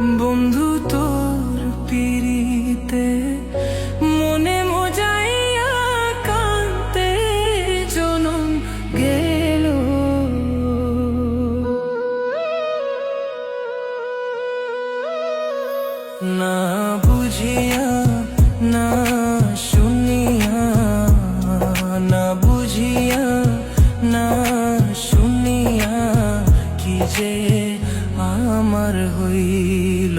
বন্ধু তোর পিড়িতে আমার হইল।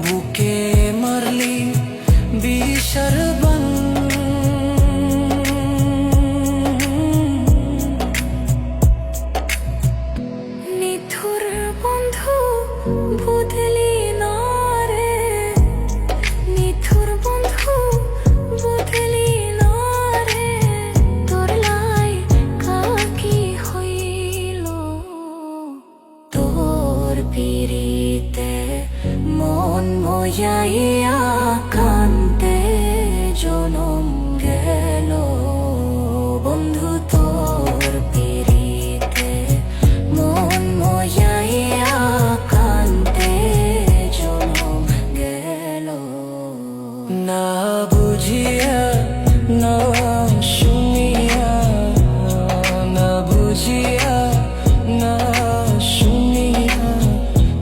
move জন্মইয়া কান্তে জনম গেল। বন্ধু, তোর পিড়িতে মন মইয়া কান্তে জনম গেল। না বুঝিয়া, না শুনিয়া, না বুঝিয়া, না শুনিয়া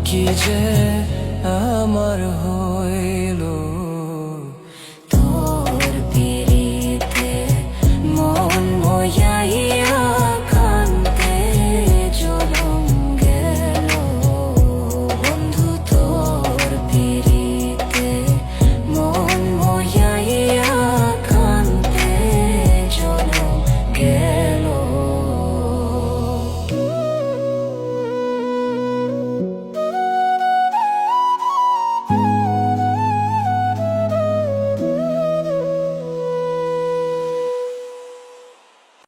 কি যে I'm matter who